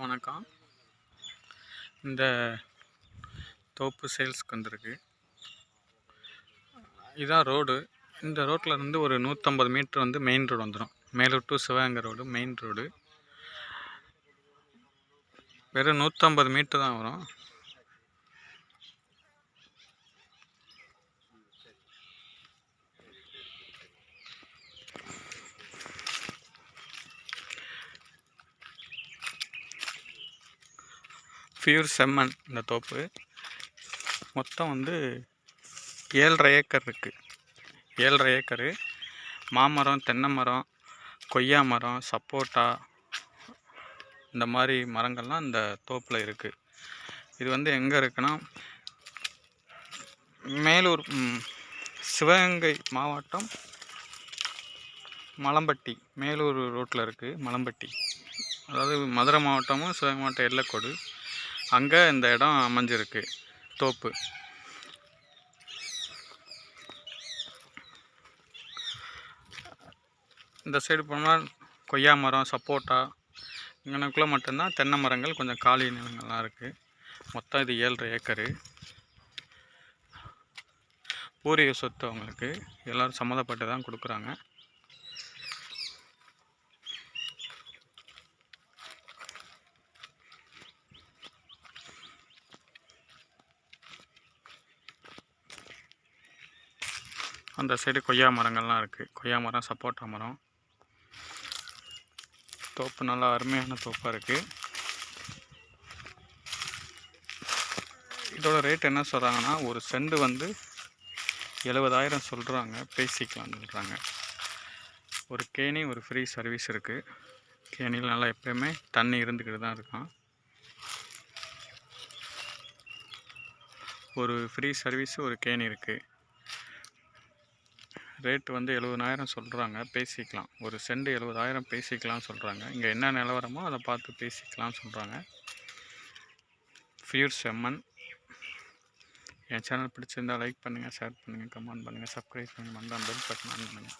வணக்கம். இந்த தோப்பு சேல்ஸ்க்கு வந்திருக்கு. இதான் ரோடு. இந்த ரோட்டில் இருந்து ஒரு நூற்றம்பது மீட்ரு வந்து மெயின் ரோடு வந்துடும் Melur to Sivaganga road main road வெறும் நூற்றம்பது மீட்ரு தான் வரும். ப்யூர் செம்மண் இந்த தோப்பு. மொத்தம் வந்து ஏழரை ஏக்கர் இருக்குது ஏழரை ஏக்கரு. மாமரம் தென்னை மரம் கொய்யா மரம் சப்போட்டா இந்த மாதிரி மரங்கள்லாம் இந்த தோப்பில் இருக்குது இது வந்து எங்கே இருக்குன்னா மேலூர் சிவகங்கை மாவட்டம் மலம்பட்டி. மேலூர் ரோட்டில் இருக்குது மலம்பட்டி. அதாவது மதுரை மாவட்டமும் சிவகங்கை மாவட்டம் எல்லக்கோடு. அங்கே இந்த இடம் அமைஞ்சிருக்கு. தோப்பு. இந்த சைடு போனால் கொய்யா மரம் சப்போட்டா இங்கனக்குள்ளே மட்டும்தான் தென்னை மரங்கள் கொஞ்சம் காலி நிலங்கள்லாம் இருக்குது மொத்தம் இது ஏழரை ஏக்கரு. பூரிய சொத்து அவங்களுக்கு. எல்லோரும் சம்மந்தப்பட்டு தான் கொடுக்குறாங்க. அந்த சைடு கொய்யா மரங்கள்லாம் இருக்குது கொய்யா மரம் சப்போட்டா மரம். தோப்பு நல்லா அருமையான தோப்பாக இருக்குது இதோட ரேட் என்ன சொல்கிறாங்கன்னா ஒரு செண்டு வந்து எழுபதாயிரம் சொல்கிறாங்க பேசிக்கலாம்னு சொல்கிறாங்க ஒரு கேணி ஒரு ஃப்ரீ சர்வீஸ் இருக்குது கேணியில் நல்லா எப்பயுமே தண்ணி இருந்துக்கிட்டு தான் இருக்கான். ஒரு ஃப்ரீ சர்வீஸு ஒரு கேணி இருக்குது ரேட் வந்து எழுபதாயிரம் சொல்கிறாங்க பேசிக்கலாம். ஒரு செண்டு எழுபதாயிரம் பேசிக்கலாம் சொல்கிறாங்க இங்கே என்ன நிலவரமோ அதை பார்த்து பேசிக்கலாம் சொல்கிறாங்க ஃபியூர் செம்மன் என் சேனல் பிடிச்சிருந்தா லைக் பண்ணுங்கள் ஷேர் பண்ணுங்கள் கமெண்ட் பண்ணுங்கள் சப்ஸ்கிரைப் பண்ணுங்கள் மறந்தால் பெல் பட்டன் ஆன் பண்ணுங்கள்